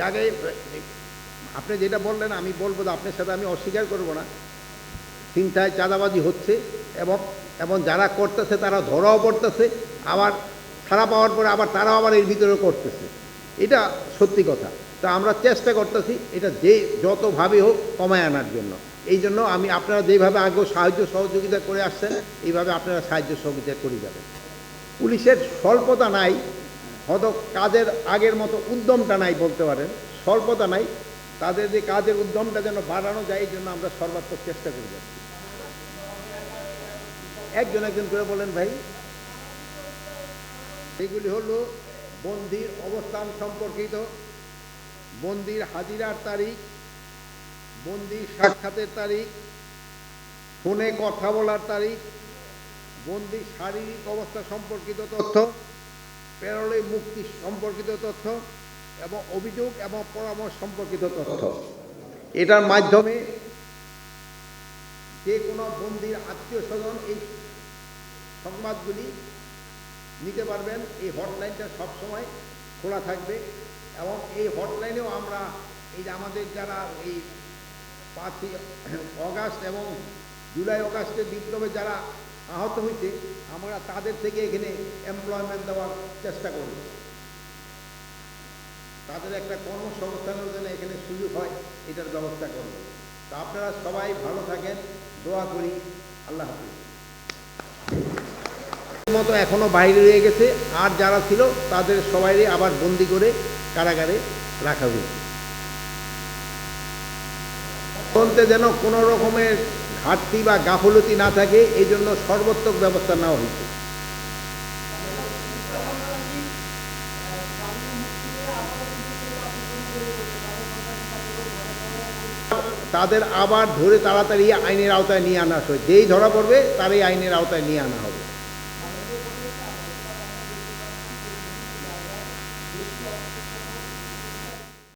জায়গায় আপনি যেটা বললেন, আমি বলব আপনার সাথে আমি অস্বীকার করব না। চিন্তায় চাঁদাবাজি হচ্ছে এবং এবং যারা করতেছে তারা ধরাও পড়তেছে, আবার ছাড়া পাওয়ার পরে আবার তারাও আবার এর ভিতরে করতেছে। এটা সত্যি কথা। তা আমরা চেষ্টা করতেছি এটা যে যতভাবে হোক কমায় আনার জন্য। এই জন্য আমি আপনারা যেভাবে আগে সাহায্য সহযোগিতা করে আসছেন, এইভাবে আপনারা সাহায্য সহযোগিতা করে যাবেন। পুলিশের স্বল্পতা নাই হয়তো কাজের আগের মতো উদ্যমটা নাই বলতে পারেন, স্বল্পতা নাই। তাদের যে কাজের উদ্যমটা যেন বাড়ানো যায়, এই জন্য আমরা সর্বাত্মক চেষ্টা করে যাচ্ছি। একজন একজন করে বলেন ভাই, এগুলি হলো বন্দির অবস্থান সম্পর্কিত, বন্দির হাজিরার তারিখ, বন্দির সাক্ষাতের তারিখ, ফোনে কথা বলার তারিখ, বন্দির শারীরিক অবস্থা সম্পর্কিত তথ্য। প্যারোলে মুক্তি সম্পর্কিত তথ্য এবং অভিযোগ এবং পরামর্শ সম্পর্কিত তথ্য। এটার মাধ্যমে যে কোনো বন্দির আত্মীয় স্বজন এই সংবাদগুলি নিতে পারবেন। এই হটলাইনটা সবসময় খোলা থাকবে এবং এই হটলাইনেও আমরা এই যে আমাদের যারা এই পাঁচই অগাস্ট এবং জুলাই অগাস্টে বিপ্লবে যারা আহত হয়েছে, আমরা তাদের থেকে এখানে এমপ্লয়মেন্ট দেওয়ার চেষ্টা করব তাদের একটা কর্মসংস্থানের জন্য এখানে সুযোগ হয়, এটার ব্যবস্থা করব তা আপনারা সবাই ভালো থাকেন, দোয়া করি, আল্লাহ হাফিজ। মতো এখনও বাইরে রয়ে গেছে, আর যারা ছিল তাদের সবাই আবার বন্দি করে কারাগারে রাখা হয়েছে। যেন কোনো রকমের ঘাটতি বা গাফলতি না থাকে এই জন্য সর্বোত্তক ব্যবস্থা নেওয়া হয়েছে। তাদের আবার ধরে তাড়াতাড়ি আইনের আওতায় নিয়ে আনা হয়। যেই ধরা পড়বে, তারই আইনের আওতায় নিয়ে আনা হবে।